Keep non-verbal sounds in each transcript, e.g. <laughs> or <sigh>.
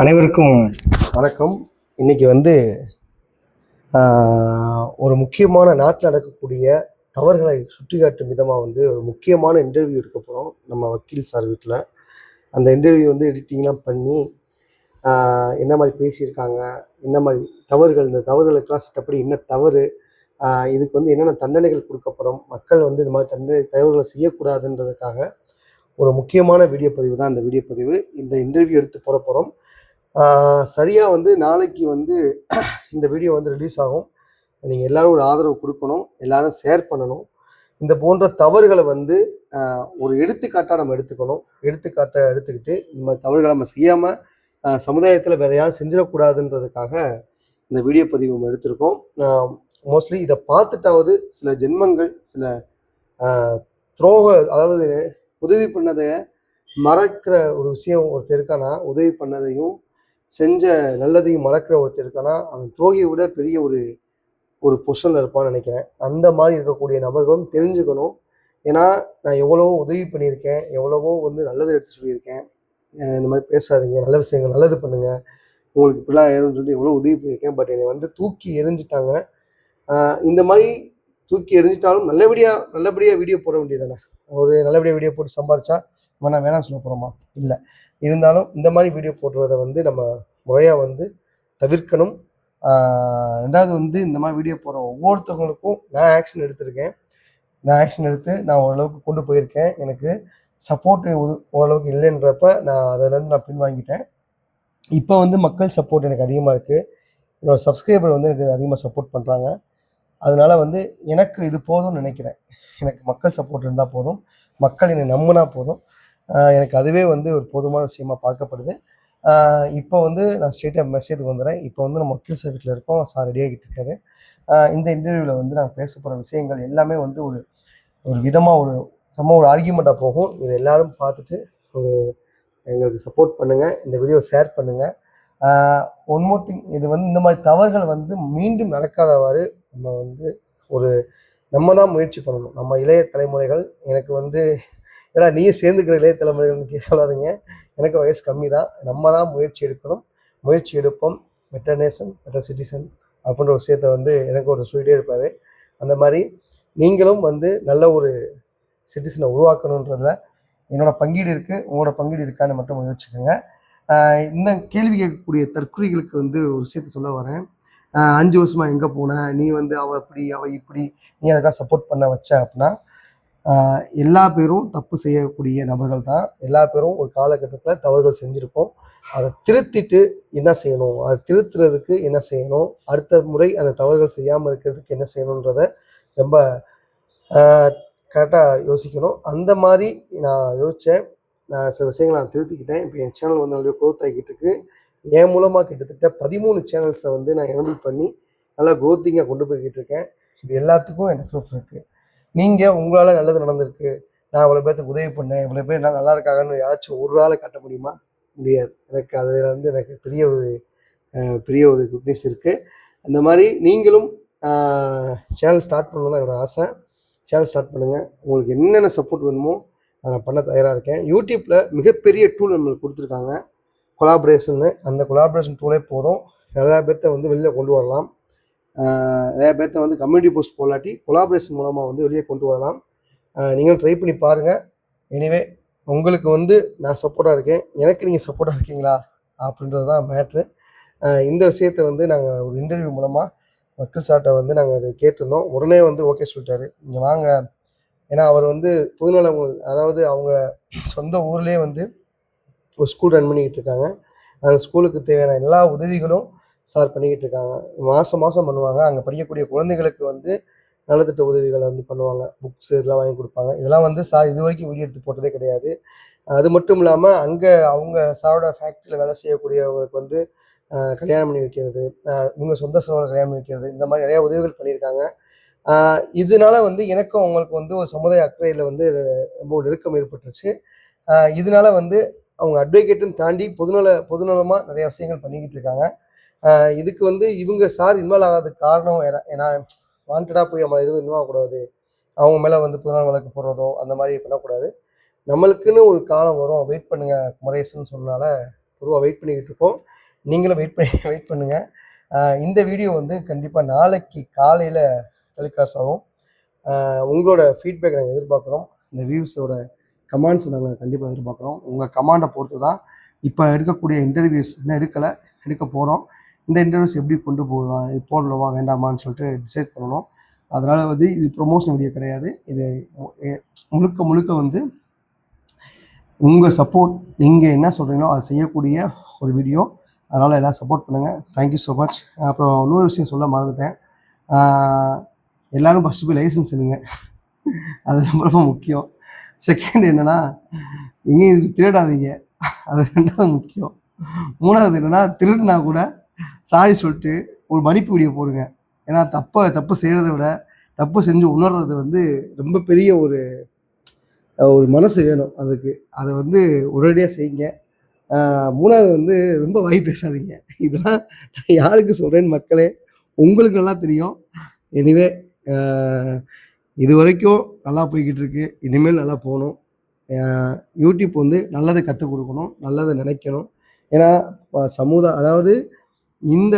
அனைவருக்கும் வணக்கம். இன்னைக்கு வந்து ஒரு முக்கியமான நாட்டில் நடக்கக்கூடிய தவறுகளை சுட்டிக்காட்டும் விதமாக வந்து ஒரு முக்கியமான இன்டர்வியூ இருக்க போகிறோம் நம்ம வக்கீல் சார் வீட்டில் அந்த இன்டர்வியூ வந்து எடிட்டிங்லாம் பண்ணி என்ன மாதிரி பேசியிருக்காங்க என்ன மாதிரி தவறுகள் இந்த தவறுகளுக்கெல்லாம் சட்டப்படி என்ன தவறு இதுக்கு வந்து என்னென்ன தண்டனைகள் கொடுக்கப்படும் மக்கள் வந்து இந்த மாதிரி தண்டனை தவறுகளை செய்யக்கூடாதுன்றதுக்காக ஒரு முக்கியமான வீடியோ பதிவு தான் இந்த வீடியோ பதிவு. இந்த இன்டர்வியூ எடுத்து போட போகிறோம் சரியாக வந்து நாளைக்கு வந்து <clears throat> இந்த வீடியோ வந்து ரிலீஸ் ஆகும். நீங்கள் எல்லாரும் ஒரு ஆதரவு கொடுக்கணும். எல்லோரும் ஷேர் பண்ணணும். இந்த போன்ற தவறுகளை வந்து ஒரு எடுத்துக்காட்டாக நம்ம எடுத்துக்கணும். எடுத்துக்காட்டை எடுத்துக்கிட்டு இந்த மாதிரி தவறுகளை நம்ம செய்யாமல் சமுதாயத்தில் வேற யாரும் செஞ்சிடக்கூடாதுன்றதுக்காக இந்த வீடியோ பதிவு நம்ம எடுத்திருக்கோம். மோஸ்ட்லி இதை பார்த்துட்டாவது சில ஜென்மங்கள் சில துரோக அதாவது உதவி பண்ணதை மறக்கிற ஒரு விஷயம் ஒருத்தர் இருக்கானா உதவி பண்ணதையும் செஞ்ச நல்லதையும் மறக்கிற ஒருத்தர் இருக்கானா அவன் துரோகியை விட பெரிய ஒரு ஒரு பொசிஷனில் இருப்பான்னு நினைக்கிறேன். அந்த மாதிரி இருக்கக்கூடிய நபர்களும் தெரிஞ்சுக்கணும். ஏன்னா நான் எவ்வளவோ உதவி பண்ணியிருக்கேன் எவ்வளவோ வந்து நல்லது எடுத்து சொல்லியிருக்கேன். இந்த மாதிரி பேசாதீங்க நல்ல விஷயங்கள் நல்லது பண்ணுங்க. உங்களுக்கு இப்படிலாம் ஏறும்னு சொல்லி எவ்வளோ உதவி பண்ணியிருக்கேன். பட் என்னை வந்து தூக்கி எரிஞ்சிட்டாங்க இந்த மாதிரி தூக்கி எரிஞ்சிட்டாலும் நல்லபடியாக நல்லபடியாக வீடியோ போட வேண்டியதானே ஒரு நல்லபடியாக வீடியோ போட்டு சம்பாரிச்சா நான் வேணாம்னு சொல்ல போகிறோமா இல்லை. இருந்தாலும் இந்த மாதிரி வீடியோ போடுறத வந்து நம்ம முறையாக வந்து தவிர்க்கணும். ரெண்டாவது வந்து இந்த மாதிரி வீடியோ போடுற ஒவ்வொருத்தவங்களுக்கும் நான் ஆக்ஷன் எடுத்திருக்கேன். நான் ஆக்ஷன் எடுத்து நான் ஓரளவுக்கு கொண்டு போயிருக்கேன். எனக்கு சப்போர்ட் ஓரளவுக்கு இல்லைன்றப்ப நான் அதிலேருந்து நான் பின்வாங்கிட்டேன். இப்போ வந்து மக்கள் சப்போர்ட் எனக்கு அதிகமாக இருக்குது என்னோடய சப்ஸ்கிரைபர் வந்து எனக்கு அதிகமாக சப்போர்ட் பண்ணுறாங்க அதனால வந்து எனக்கு இது போதும்னு நினைக்கிறேன். எனக்கு மக்கள் சப்போர்ட் இருந்தால் போதும். மக்கள் என்னை நம்பினா போதும். எனக்கு அதுவே வந்து ஒரு போதுமான விஷயமா பார்க்கப்படுது. இப்போ வந்து நான் ஸ்ட்ரெயிட்டாக மெசேஜுக்கு வந்துடுறேன் இப்போ வந்து நம்ம வக்கீல் சர்வீஸில் இருக்கோம். சார் ரெடி ஆகிட்டு இருக்காரு. இந்த இன்டர்வியூவில் வந்து நான் பேச போகிற விஷயங்கள் எல்லாமே வந்து ஒரு ஒரு விதமாக ஒரு செம்ம ஒரு ஆர்கியூமெண்ட்டாக போகும். இதை எல்லாரும் பார்த்துட்டு ஒரு எங்களுக்கு சப்போர்ட் பண்ணுங்கள் இந்த வீடியோ ஷேர் பண்ணுங்கள் ஒன் மோர் திங் இது வந்து இந்த மாதிரி தவறுகள் வந்து மீண்டும் நடக்காதவாறு நம்ம வந்து ஒரு நம்ம தான் முயற்சி பண்ணணும். நம்ம இளைய தலைமுறைகள் எனக்கு வந்து ஏன்னா நீயும் சேர்ந்துக்கிற இளைய தலைமுறைகள்னு சொல்லாதீங்க. எனக்கு வயசு கம்மி தான் நம்ம தான் முயற்சி எடுக்கணும். முயற்சி எடுப்போம். பெட்டர் நேஷன் பெட்டர் சிட்டிசன் அப்படின்ற ஒரு விஷயத்த வந்து எனக்கு ஒரு சொல்லிட்டே இருப்பார். அந்த மாதிரி நீங்களும் வந்து நல்ல ஒரு சிட்டிசனை உருவாக்கணுன்றதுல என்னோட பங்கீடு இருக்குது உங்களோட பங்கீடு இருக்கான்னு மட்டும் யோசிச்சுக்கோங்க. இந்த கேள்வி கேட்கக்கூடிய தற்குறிகளுக்கு வந்து ஒரு விஷயத்த சொல்ல வரேன். அஞ்சு வருஷமா எங்கே போன? நீ வந்து அவள் இப்படி அவள் இப்படி நீ அதுக்காக சப்போர்ட் பண்ண வச்ச அப்படின்னா எல்லா பேரும் தப்பு செய்யக்கூடிய நபர்கள் தான். எல்லா பேரும் ஒரு காலகட்டத்தில் தவறுகள் செஞ்சுருப்போம். அதை திருத்திட்டு என்ன செய்யணும்? அதை திருத்துறதுக்கு என்ன செய்யணும்? அடுத்த முறை அந்த தவறுகள் செய்யாமல் இருக்கிறதுக்கு என்ன செய்யணுன்றத ரொம்ப கரெக்டாக யோசிக்கணும். அந்த மாதிரி நான் யோசித்தேன் நான் சில விஷயங்களை நான் திருத்திக்கிட்டேன். இப்போ என் சேனல் வந்து நல்லா க்ரோத் ஆகிட்டு இருக்கு. என் மூலமாக கிட்டத்தட்ட பதிமூணு சேனல்ஸை வந்து நான் எனபிள் பண்ணி நல்லா க்ரோத்திங்காக கொண்டு போய்கிட்டு இருக்கேன். இது எல்லாத்துக்கும் எனக்கு ப்ரூஃப் இருக்குது நீங்கள் உங்களால் நல்லது நடந்திருக்கு. நான் இவ்வளோ பேர்த்துக்கு உதவி பண்ணேன். இவ்வளோ பேர் நான் நல்லா இருக்காங்கன்னு யாராச்சும் ஒரு ஆளை காட்ட முடியுமா? முடியாது. எனக்கு அதில் வந்து எனக்கு பெரிய ஒரு பெரிய ஒரு குட்னஸ் இருக்குது அந்த மாதிரி நீங்களும் சேனல் ஸ்டார்ட் பண்ணணும் தான் என்னோட ஆசை. சேனல் ஸ்டார்ட் பண்ணுங்கள் உங்களுக்கு என்னென்ன சப்போர்ட் வேணுமோ அதை நான் பண்ண தயாராக இருக்கேன். யூடியூப்பில் மிகப்பெரிய டூல் நம்மளுக்கு கொடுத்துருக்காங்க. கொலாபரேஷன்னு அந்த கொலாபரேஷன் டூலே போதும். நிறையா பேர்த்த வந்து வெளியில் கொண்டு வரலாம். நிறையா பேர்த்த வந்து கம்யூனிட்டி போஸ்ட் போலாட்டி கொலாபரேஷன் மூலமாக வந்து வெளியே கொண்டு வரலாம். நீங்களும் ட்ரை பண்ணி பாருங்கள் எனிவே உங்களுக்கு வந்து நான் சப்போர்ட்டாக இருக்கேன். எனக்கு நீங்கள் சப்போர்ட்டாக இருக்கீங்களா? அப்படின்றது தான் மேட்ரு இந்த விஷயத்தை வந்து நாங்கள் ஒரு இன்டர்வியூ மூலமாக வக்கீல் சார்ட்டை வந்து நாங்கள் அதை கேட்டிருந்தோம். உடனே வந்து ஓகே சொல்லிட்டாரு. நீங்கள் வாங்க. ஏன்னா அவர் வந்து பொதுநலம் அதாவது அவங்க சொந்த ஊர்லேயே வந்து ஒரு ஸ்கூல் ரன் பண்ணிக்கிட்டு இருக்காங்க அந்த ஸ்கூலுக்கு தேவையான எல்லா உதவிகளும் சார் பண்ணிக்கிட்டு இருக்காங்க மாதம் மாதம் பண்ணுவாங்க. அங்கே படிக்கக்கூடிய குழந்தைகளுக்கு வந்து நலத்திட்ட உதவிகளை வந்து பண்ணுவாங்க. புக்ஸ் இதெல்லாம் வாங்கி கொடுப்பாங்க. இதெல்லாம் வந்து சார் இது வரைக்கும் வீடியோ எடுத்து போட்டதே கிடையாது. அது மட்டும் இல்லாமல் அங்கே அவங்க சாரோட ஃபேக்ட்ரியில் வேலை செய்யக்கூடியவங்களுக்கு வந்து கல்யாணம் பண்ணி வைக்கிறது இவங்க சொந்த செலவில் கல்யாணம் பண்ணி வைக்கிறது இந்த மாதிரி நிறையா உதவிகள் பண்ணியிருக்காங்க. இதனால வந்து எனக்கும் அவங்களுக்கு வந்து ஒரு சமுதாய அக்கறையில் வந்து ரொம்ப நெருக்கம் ஏற்பட்டுருச்சு. இதனால வந்து அவங்க அட்வொகேட்டுன்னு தாண்டி பொதுநல பொதுநலமாக நிறைய விஷயங்கள் பண்ணிக்கிட்டு இருக்காங்க. இதுக்கு வந்து இவங்க சார் இன்வால்வ் ஆகாததுக்கு காரணம் ஏன்னா- ஏன்னா வாண்டடாக போய் நம்ம எதுவும் இன்வால்வ் ஆகக்கூடாது. அவங்க மேலே வந்து புதுநாள் வழக்கு போடுறதோ அந்த மாதிரி பண்ணக்கூடாது. நம்மளுக்குன்னு ஒரு காலம் வரும். வெயிட் பண்ணுங்க குமரேசன் சொன்னால பொதுவாக வெயிட் பண்ணிக்கிட்டு இருக்கோம். நீங்களும் வெயிட் பண்ணி <laughs> வெயிட் பண்ணுங்கள் இந்த வீடியோ வந்து கண்டிப்பாக நாளைக்கு காலையில் டெலிகாஸ்ட் ஆகும். உங்களோட ஃபீட்பேக் நாங்கள் எதிர்பார்க்குறோம். இந்த வியூஸோட கமாண்ட்ஸ் நாங்கள் கண்டிப்பாக எதிர்பார்க்குறோம். உங்கள் கமாண்டை பொறுத்து தான் இப்போ எடுக்கக்கூடிய இன்டர்வியூஸ் இன்னும் எடுக்கலை எடுக்க போகிறோம் இந்த இன்டர்வியூஸ் எப்படி கொண்டு போகலாம் இது போடலாமா வேண்டாமான்னு சொல்லிட்டு டிசைட் பண்ணணும். அதனால் வந்து இது ப்ரொமோஷன் வீடியோ கிடையாது. இது முழுக்க முழுக்க வந்து உங்கள் சப்போர்ட் நீங்கள் என்ன சொல்கிறீங்களோ அதை செய்யக்கூடிய ஒரு வீடியோ அதனால் எல்லாம் சப்போர்ட் பண்ணுங்கள் தேங்க்யூ ஸோ மச் அப்புறம் இன்னொரு விஷயம் சொல்ல மறந்துட்டேன். எல்லோரும் ஃபஸ்ட்டு போய் லைசன்ஸ் எடுங்க. அது ரொம்ப ரொம்ப முக்கியம். செகண்ட் என்னென்னா எங்கேயும் திருடாதீங்க. அது ரெண்டாவது முக்கியம். மூணாவது என்னென்னா திருடுனா கூட சாரி சொல்லிட்டு ஒரு மன்னிப்பு வீடியோ போடுங்க. ஏன்னா தப்பை தப்பு செய்கிறத விட தப்பு செஞ்சு உணர்றது வந்து ரொம்ப பெரிய ஒரு ஒரு மனசு வேணும் அதுக்கு. அதை வந்து உடனடியாக செய்யுங்க. மூணாவது வந்து ரொம்ப வாய் பேசாதீங்க. இதெல்லாம் நான் யாருக்கு சொல்கிறேன்னு மக்களே உங்களுக்கு நல்லா தெரியும். எனிவே இது வரைக்கும் நல்லா போய்கிட்டு இருக்கு இனிமேல் நல்லா போகணும். யூடியூப் வந்து நல்லதை கற்றுக் கொடுக்கணும். நல்லதை நினைக்கணும். ஏன்னா சமுதாய அதாவது இந்த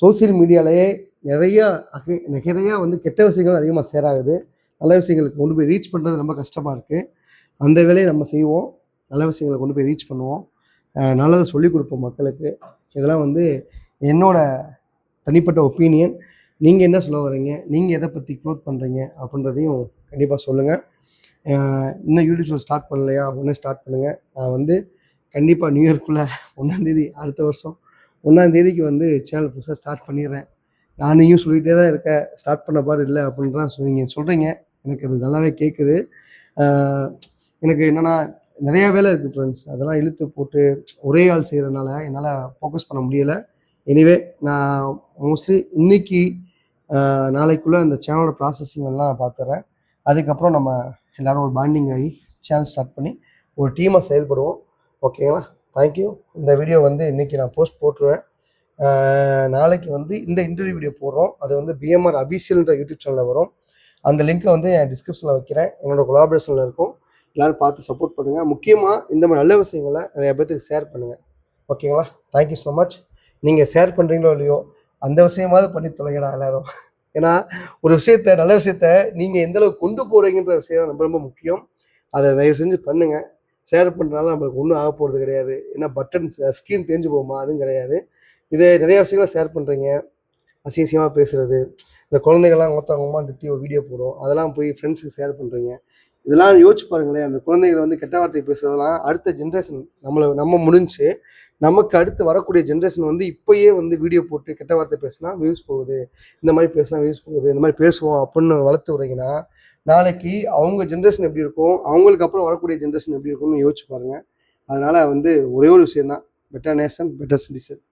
சோசியல் மீடியாலேயே நிறையா அக- நிறையா வந்து கெட்ட விஷயங்கள் அதிகமாக சேராகுது. நல்ல விஷயங்களுக்கு கொண்டு போய் ரீச் பண்ணுறது ரொம்ப கஷ்டமாக இருக்குது அந்த வேலையை நம்ம செய்வோம். நல்ல விஷயங்களை கொண்டு போய் ரீச் பண்ணுவோம். நல்லதை சொல்லிக் கொடுப்போம் மக்களுக்கு. இதெல்லாம் வந்து என்னோட தனிப்பட்ட ஒப்பீனியன். நீங்கள் என்ன சொல்ல வர்றீங்க? நீங்கள் எதை பற்றி க்ளோத் பண்ணுறீங்க அப்படின்றதையும் கண்டிப்பாக சொல்லுங்கள் இன்னும் யூடியூப்பில் ஸ்டார்ட் பண்ணலையா? ஒன்று ஸ்டார்ட் பண்ணுங்கள் நான் வந்து கண்டிப்பாக நியூ இயர்க்குள்ளே ஒன்றாந்தேதி அடுத்த வருஷம் ஒன்றாந்தேதிக்கு வந்து சேனல் புதுசாக ஸ்டார்ட் பண்ணிடுறேன். நானையும் சொல்லிகிட்டே தான் இருக்கேன். ஸ்டார்ட் பண்ண பாரு இல்லை அப்படின்றான் நீங்கள் சொல்கிறீங்க எனக்கு அது நல்லாவே கேட்குது எனக்கு என்னென்னா நிறையா வேலை இருக்குது ஃப்ரெண்ட்ஸ் அதெல்லாம் இழுத்து போட்டு ஒரே ஆள் செய்கிறதுனால என்னால் ஃபோக்கஸ் பண்ண முடியலை. எனிவே நான் மோஸ்ட்லி இன்னைக்கு நாளைக்குள்ளே அந்த சேனலோட ப்ராசஸிங் எல்லாம் நான் பார்த்துறேன் அதுக்கப்புறம் நம்ம எல்லோரும் ஒரு பாண்டிங் ஆகி சேனல் ஸ்டார்ட் பண்ணி ஒரு டீமாக செயல்படுவோம். ஓகேங்களா தேங்க்யூ இந்த வீடியோ வந்து இன்றைக்கி நான் போஸ்ட் போட்டுருவேன். நாளைக்கு வந்து இந்த இன்டர்வியூ வீடியோ போடுறோம். அது வந்து பிஎம்ஆர் அபிஷியல்ன்ற யூடியூப் சேனலில் வரும். அந்த லிங்க்கை வந்து என் டிஸ்கிரிப்ஷனில் வைக்கிறேன். என்னோட கொலாபரேஷனில் இருக்கும். எல்லாரும் பார்த்து சப்போர்ட் பண்ணுங்கள் முக்கியமாக இந்த மாதிரி நல்ல விஷயங்களை நிறைய பேர்த்துக்கு ஷேர் பண்ணுங்கள் ஓகேங்களா தேங்க்யூ ஸோ மச் நீங்கள் ஷேர் பண்ணுறீங்களோ இல்லையோ அந்த விஷயமாவது பண்ணி தொலைங்கடா எல்லாரும் ஏன்னா ஒரு விஷயத்த நல்ல விஷயத்த நீங்கள் எந்த அளவுக்கு கொண்டு போகிறீங்கன்ற விஷயம் ரொம்ப ரொம்ப முக்கியம் அதை தயவு செஞ்சு பண்ணுங்கள் ஷேர் பண்ணுறதுனால நம்மளுக்கு ஒன்றும் ஆக போகிறது கிடையாது ஏன்னா பட்டன் ஸ்க்ரீன் தேஞ்சு போகுமா அதுவும் கிடையாது இதை நிறைய விஷயங்களை ஷேர் பண்ணுறீங்க அசிங்கமாக பேசுகிறது இந்த குழந்தைகள்லாம் ஒருத்தவங்கமா திட்டி ஒரு வீடியோ போடும் அதெல்லாம் போய் ஃப்ரெண்ட்ஸுக்கு ஷேர் பண்ணுறீங்க இதெல்லாம் யோசிச்சு பாருங்களேன். அந்த குழந்தைகள் வந்து கெட்ட வார்த்தை பேசுறதெல்லாம் அடுத்த ஜென்ரேஷன் நம்மளை நம்ம முடிஞ்சு நமக்கு அடுத்து வரக்கூடிய ஜென்ரேஷன் வந்து இப்போயே வந்து வீடியோ போட்டு கெட்ட வார்த்தை பேசினா வியூஸ் போகுது. இந்த மாதிரி பேசினா வியூஸ் போகுது. இந்த மாதிரி பேசுவோம் அப்படின்னு வளர்த்து விட்றீங்கன்னா நாளைக்கு அவங்க ஜென்ரேஷன் எப்படி இருக்கும் அவங்களுக்கு அப்புறம் வரக்கூடிய ஜென்ரேஷன் எப்படி இருக்கும்னு யோசிச்சு பாருங்க. அதனால வந்து ஒரே ஒரு விஷயம் தான். பெட்டர் நேஷன் பெட்டர் சிட்டிசன்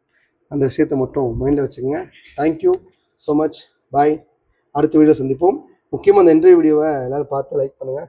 அந்த விஷயத்தை மட்டும் மைண்டில் வச்சுக்கோங்க. தேங்க்யூ ஸோ மச் பாய் அடுத்த வீடியோ சந்திப்போம். முக்கியமாக அந்த இன்டர்வியூ வீடியோவை எல்லோரும் பார்த்து லைக் பண்ணுங்கள்